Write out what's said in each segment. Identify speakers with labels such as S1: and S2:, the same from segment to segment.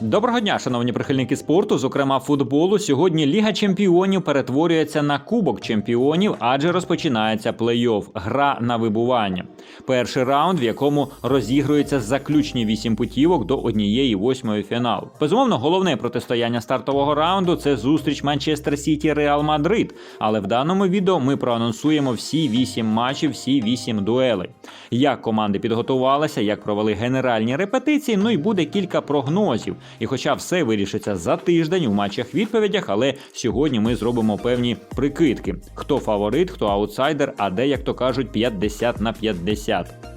S1: Доброго дня, шановні прихильники спорту, зокрема футболу. Сьогодні Ліга Чемпіонів перетворюється на Кубок Чемпіонів, адже розпочинається плей-офф – гра на вибування. Перший раунд, в якому розігрується заключні вісім путівок до однієї восьмої фіналу. Безумовно, головне протистояння стартового раунду це зустріч Манчестер Сіті Реал Мадрид. Але в даному відео ми проанонсуємо всі вісім матчів, всі вісім дуелей. Як команди підготувалися, як провели генеральні репетиції. Ну і буде кілька прогнозів. І хоча все вирішиться за тиждень у матчах відповідях, але сьогодні ми зробимо певні прикидки: хто фаворит, хто аутсайдер, а де, як то кажуть, 50 на 50.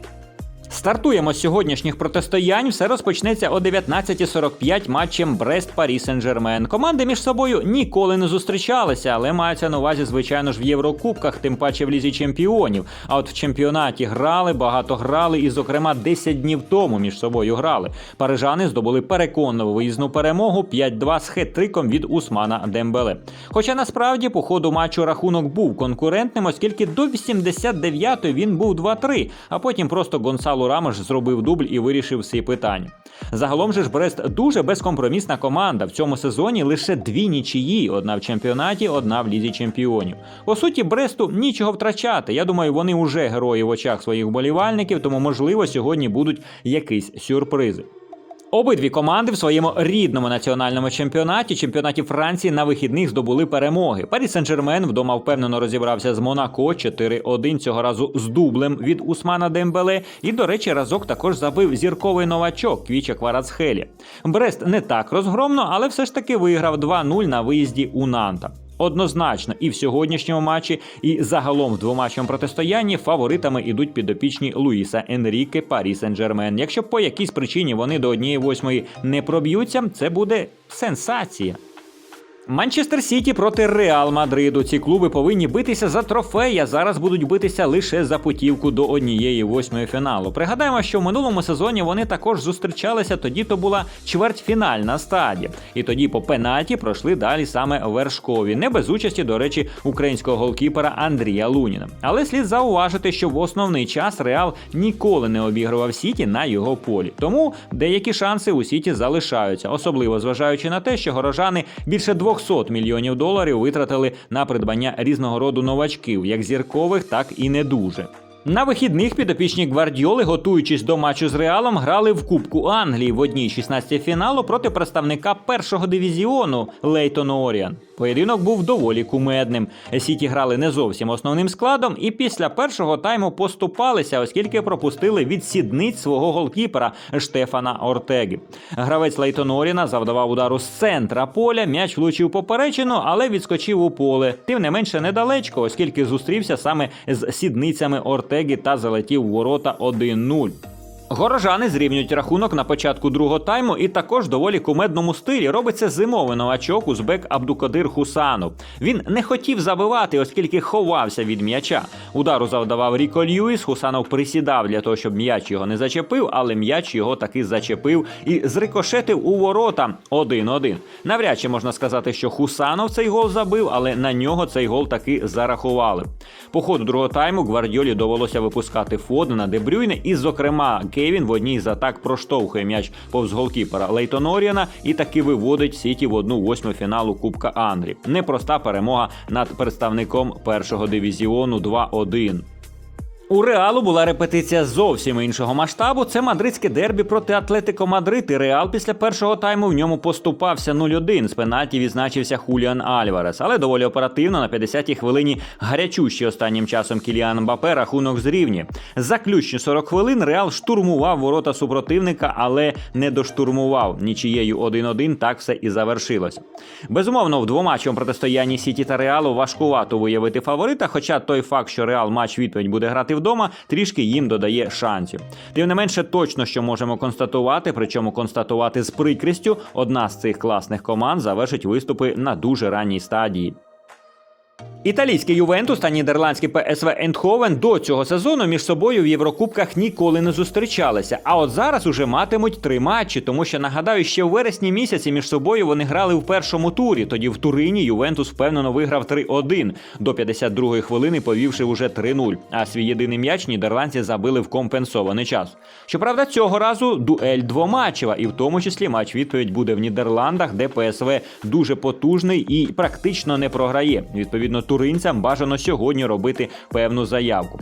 S1: Стартуємо з сьогоднішніх протистоянь. Все розпочнеться о 19.45 матчем Брест Парі Сен-Жермен. Команди між собою ніколи не зустрічалися, але маються на увазі, звичайно ж, в Єврокубках, тим паче в лізі чемпіонів. А от в чемпіонаті грали, багато грали, і, зокрема, 10 днів тому між собою грали. Парижани здобули переконливу виїзну перемогу 5-2 з хет-триком від Усмана Дембеле. Хоча насправді по ходу матчу рахунок був конкурентним, оскільки до 89-ї він був 2-3, а потім просто Гонсало Рамош зробив дубль і вирішив всі питання. Загалом же ж Брест дуже безкомпромісна команда. В цьому сезоні лише дві нічиї: одна в чемпіонаті, одна в лізі чемпіонів. По суті, Бресту нічого втрачати. Я думаю, вони вже герої в очах своїх вболівальників, тому можливо сьогодні будуть якісь сюрпризи. Обидві команди в своєму рідному національному чемпіонаті, чемпіонаті Франції, на вихідних здобули перемоги. Парі Сен-Жермен вдома впевнено розібрався з Монако 4-1 цього разу з дублем від Усмана Дембеле. І, до речі, разок також забив зірковий новачок Квіча Кварацхелі. Брест не так розгромно, але все ж таки виграв 2-0 на виїзді у Нанта. Однозначно, і в сьогоднішньому матчі, і загалом в двоматчому протистоянні фаворитами ідуть підопічні Луїса Енріке Парі Сен-Жермен. Якщо по якійсь причині вони до однієї восьмої не проб'ються, це буде сенсація. Манчестер Сіті проти Реал Мадриду. Ці клуби повинні битися за трофей, а зараз будуть битися лише за путівку до однієї восьмої фіналу. Пригадаємо, що в минулому сезоні вони також зустрічалися. Тоді то була чвертьфінальна стадія, і тоді по пенальті пройшли далі саме вершкові, не без участі, до речі, українського голкіпера Андрія Луніна. Але слід зауважити, що в основний час Реал ніколи не обігрував Сіті на його полі. Тому деякі шанси у Сіті залишаються, особливо зважаючи на те, що горожани більше 200 мільйонів доларів витратили на придбання різного роду новачків, як зіркових, так і не дуже. На вихідних підопічні гвардіоли, готуючись до матчу з Реалом, грали в Кубку Англії в одній 16 фіналу проти представника першого дивізіону Лейтон Оріан. Поєдинок був доволі кумедним. Сіті грали не зовсім основним складом, і після першого тайму поступалися, оскільки пропустили від сідниць свого голкіпера Штефана Ортеги. Гравець Лейтон Оріна завдавав удару з центра поля. М'яч влучив поперечину, але відскочив у поле. Тим не менше недалечко, оскільки зустрівся саме з сідницями Ортеги та залетів в ворота 1-0. Горожани зрівнюють рахунок на початку другого тайму і також доволі кумедному стилі робиться зимовий новачок узбек Абдукадир Хусанов. Він не хотів забивати, оскільки ховався від м'яча. Удару завдавав Ріко Льюіс. Хусанов присідав для того, щоб м'яч його не зачепив, але м'яч його таки зачепив і зрикошетив у ворота 1-1. Навряд чи можна сказати, що Хусанов цей гол забив, але на нього цей гол таки зарахували. По ходу другого тайму Гвардіолі довелося випускати Фодена, Дебрюйне і, зокрема, Кевін в одній з атак проштовхує м'яч повз голкіпера Лейтон Оріана і таки виводить Сіті в одну восьму фіналу Кубка Англії. Непроста перемога над представником першого дивізіону 2-1. У Реалу була репетиція зовсім іншого масштабу. Це мадридське дербі проти Атлетико Мадрид. І Реал після першого тайму в ньому поступався 0-1. З пенальті відзначився Хуліан Альварес. Але доволі оперативно на 50-й хвилині гарячущий останнім часом Кіліан Мбапе рахунок зрівні. Заключні 40 хвилин Реал штурмував ворота супротивника, але не доштурмував. Нічією 1-1 так все і завершилося. Безумовно, в двоматчому протистоянні Сіті та Реалу важкувато виявити фаворита. Хоча той факт, що Реал матч відповідь буде грати вдома, трішки їм додає шансів. Тим не менше, точно що можемо констатувати, причому констатувати з прикрістю, одна з цих класних команд завершить виступи на дуже ранній стадії. Італійський Ювентус та нідерландський ПСВ Ендховен до цього сезону між собою в Єврокубках ніколи не зустрічалися. А от зараз уже матимуть три матчі, тому що нагадаю, ще в вересні місяці між собою вони грали в першому турі. Тоді в Турині Ювентус впевнено виграв 3-1 до 52-ї хвилини, повівши уже 3-0. А свій єдиний м'яч нідерландці забили в компенсований час. Щоправда, цього разу дуель двоматчева, і в тому числі матч відповідь буде в Нідерландах, де ПСВ дуже потужний і практично не програє. Відповідно, туринцям бажано сьогодні робити певну заявку.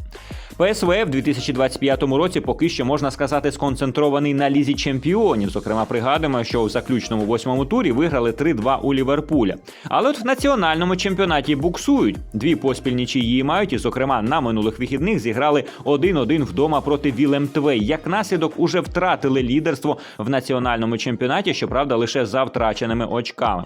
S1: ПСВ в 2025 році поки що можна сказати сконцентрований на лізі чемпіонів. Зокрема, пригадуємо, що у заключному восьмому турі виграли 3-2 у Ліверпуля. Але от в національному чемпіонаті буксують. Дві поспіль нічиї мають, і, зокрема, на минулих вихідних зіграли 1-1 вдома проти Вілем Твей. Як наслідок уже втратили лідерство в національному чемпіонаті, щоправда, лише за втраченими очками.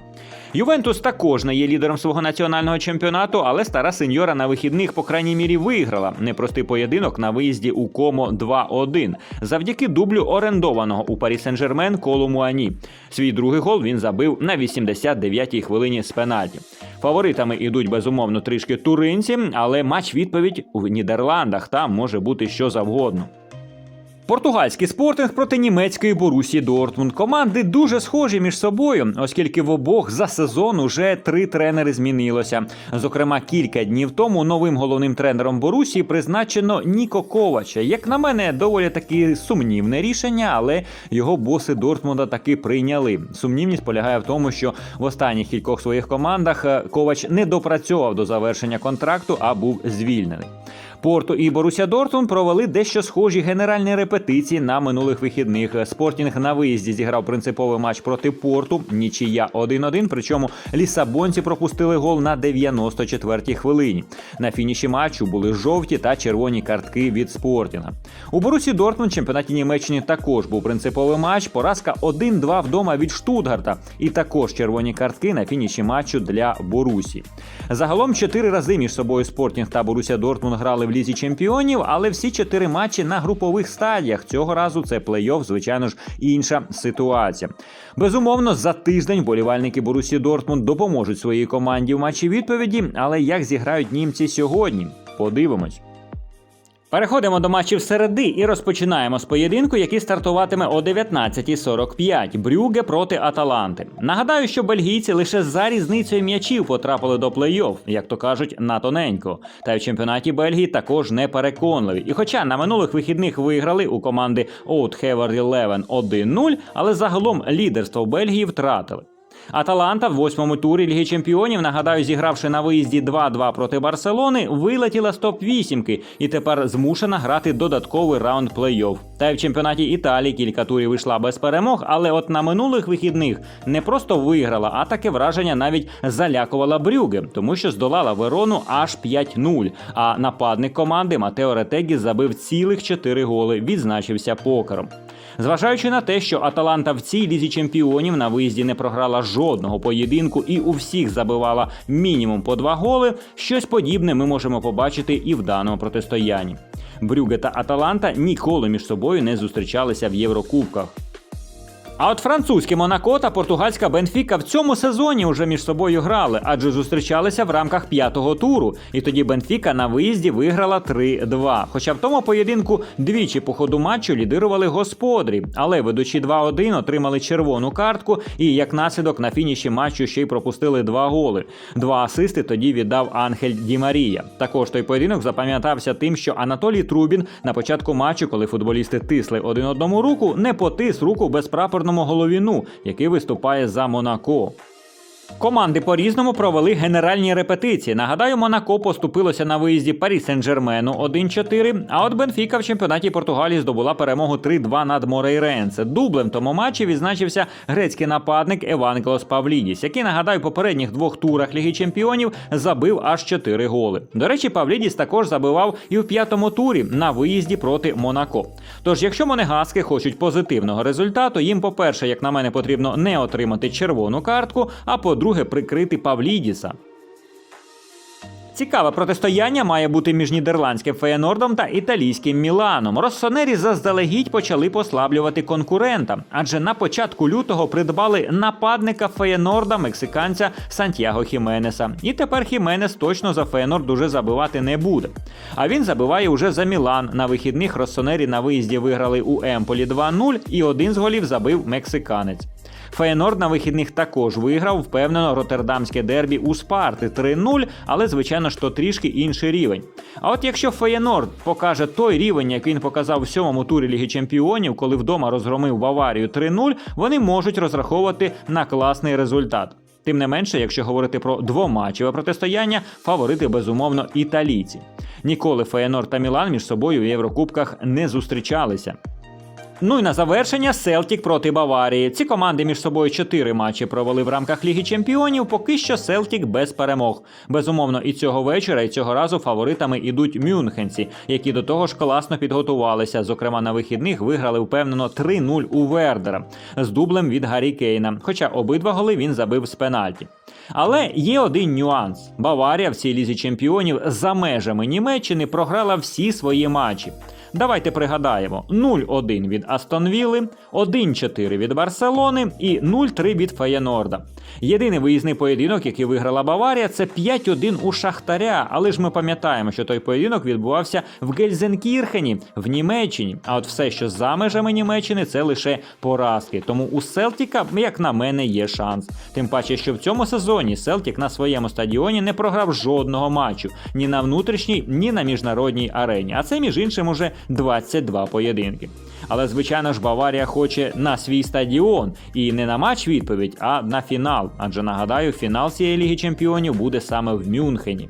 S1: Ювентус також не є лідером свого національного чемпіонату, але стара сеньора на вихідних, по крайній мірі, виграла непростий поєдинок на виїзді у Комо 2-1 завдяки дублю орендованого у Парі Сен-Жермен Колу Муані. Свій другий гол він забив на 89-й хвилині з пенальті. Фаворитами ідуть безумовно трішки туринці, але матч відповідь у Нідерландах там може бути що завгодно. Португальський спортинг проти німецької Борусі Дортмунд. Команди дуже схожі між собою, оскільки в обох за сезон уже три тренери змінилося. Зокрема, кілька днів тому новим головним тренером Борусі призначено Ніко Ковача. Як на мене, доволі таки сумнівне рішення, але його боси Дортмунда таки прийняли. Сумнівність полягає в тому, що в останніх кількох своїх командах е, Ковач не допрацьовував до завершення контракту, а був звільнений. Порту і Боруся Дортмунд провели дещо схожі генеральні репетиції на минулих вихідних. Спортінг на виїзді зіграв принциповий матч проти порту. Нічия 1-1, Причому лісабонці пропустили гол на 94-й хвилині. На фініші матчу були жовті та червоні картки від спортінга. У Борусі Дортмунд чемпіонаті Німеччини також був принциповий матч. Поразка 1-2 вдома від Штутгарта. І також червоні картки на фініші матчу для Борусі. Загалом чотири рази між собою Спортінг та Боруся Дортмунд грали в лізі чемпіонів, але всі чотири матчі на групових стадіях. Цього разу це плей-офф, звичайно ж, інша ситуація. Безумовно, за тиждень болівальники Борусі Дортмунд допоможуть своїй команді в матчі відповіді. Але як зіграють німці сьогодні? Подивимось. Переходимо до матчів середи і розпочинаємо з поєдинку, який стартуватиме о 19.45. Брюге проти Аталанти. Нагадаю, що бельгійці лише за різницею м'ячів потрапили до плей-офф, як то кажуть, на тоненько. Та й в чемпіонаті Бельгії також не переконливі. І хоча на минулих вихідних виграли у команди Old Hever Eleven 1-0, але загалом лідерство Бельгії втратили. Аталанта в восьмому турі Ліги Чемпіонів, нагадаю, зігравши на виїзді 2-2 проти Барселони, вилетіла з топ-8 і тепер змушена грати додатковий раунд плей-офф. Та й в чемпіонаті Італії кілька турів вийшла без перемог, але от на минулих вихідних не просто виграла, а таке враження навіть залякувала Брюге, тому що здолала Верону аж 5-0. А нападник команди Матео Ретегі забив цілих 4 голи, відзначився покером. Зважаючи на те, що Аталанта в цій лізі чемпіонів на виїзді не програла жодного поєдинку і у всіх забивала мінімум по два голи, щось подібне ми можемо побачити і в даному протистоянні. Брюге та Аталанта ніколи між собою не зустрічалися в Єврокубках. А от французьке Монако та португальська Бенфіка в цьому сезоні вже між собою грали, адже зустрічалися в рамках п'ятого туру. І тоді Бенфіка на виїзді виграла 3-2. Хоча в тому поєдинку двічі по ходу матчу лідирували господарі, але ведучі 2-1 отримали червону картку і як наслідок на фініші матчу ще й пропустили два голи. Два асисти тоді віддав Анхель Ді Марія. Також той поєдинок запам'ятався тим, що Анатолій Трубін на початку матчу, коли футболісти тисли один одному руку, не потис руку безпрапорному головіну, який виступає за Монако. Команди по-різному провели генеральні репетиції. Нагадаю, Монако поступилося на виїзді Парі Сен-Жермену 1-4, а от Бенфіка в чемпіонаті Португалії здобула перемогу 3-2 над Морейренце. Дублем тому матчі відзначився грецький нападник Евангелос Павлідіс, який, нагадаю, в попередніх двох турах Ліги Чемпіонів забив аж 4 голи. До речі, Павлідіс також забивав і в п'ятому турі на виїзді проти Монако. Тож, якщо монегаски хочуть позитивного результату, їм, по-перше, як на мене, потрібно не отримати червону картку, а по-друге, прикрити Павлідіса. Цікаве протистояння має бути між нідерландським Феєнордом та італійським Міланом. Россонері заздалегідь почали послаблювати конкурента, адже на початку лютого придбали нападника Феєнорда, мексиканця Сантьяго Хіменеса. І тепер Хіменес точно за Феєнорд дуже забивати не буде. А він забиває уже за Мілан. На вихідних Россонері на виїзді виграли у Емполі 2-0, і один з голів забив мексиканець. Феєнорд на вихідних також виграв впевнено роттердамське дербі у Спарти 3-0, але звичайно ж то трішки інший рівень. А от якщо Феєнорд покаже той рівень, як він показав у сьомому турі Ліги Чемпіонів, коли вдома розгромив Баварію 3-0, вони можуть розраховувати на класний результат. Тим не менше, якщо говорити про двоматчеве протистояння, фаворити безумовно італійці. Ніколи Феєнорд та Мілан між собою в Єврокубках не зустрічалися. Ну і на завершення Селтік проти Баварії. Ці команди між собою чотири матчі провели в рамках Ліги Чемпіонів. Поки що Селтік без перемог. Безумовно, і цього вечора, і цього разу фаворитами ідуть мюнхенці, які до того ж класно підготувалися. Зокрема, на вихідних виграли впевнено 3-0 у Вердера з дублем від Гаррі Кейна. Хоча обидва голи він забив з пенальті. Але є один нюанс: Баварія в цій лізі чемпіонів за межами Німеччини програла всі свої матчі. Давайте пригадаємо: 0-1 від Астон Вілли, 1-4 від Барселони і 0-3 від Феєнорда. Єдиний виїзний поєдинок, який виграла Баварія, це 5-1 у Шахтаря. Але ж ми пам'ятаємо, що той поєдинок відбувався в Гельзенкірхені в Німеччині. А от все, що за межами Німеччини, це лише поразки. Тому у Селтіка, як на мене, є шанс. Тим паче, що в цьому сезоні Селтік на своєму стадіоні не програв жодного матчу ні на внутрішній, ні на міжнародній арені. А це між іншим уже 22 поєдинки. Але звичайно ж Баварія хоче на свій стадіон і не на матч відповідь, а на фінал. Адже нагадаю, фінал цієї ліги чемпіонів буде саме в Мюнхені.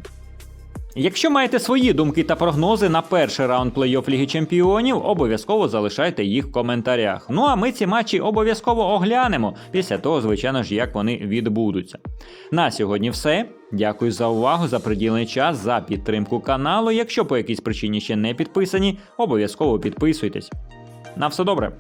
S1: Якщо маєте свої думки та прогнози на перший раунд плей-офф Ліги Чемпіонів, обов'язково залишайте їх в коментарях. Ну а ми ці матчі обов'язково оглянемо після того, звичайно ж, як вони відбудуться. На сьогодні все. Дякую за увагу, за приділений час, за підтримку каналу. Якщо по якійсь причині ще не підписані, обов'язково підписуйтесь. На все добре.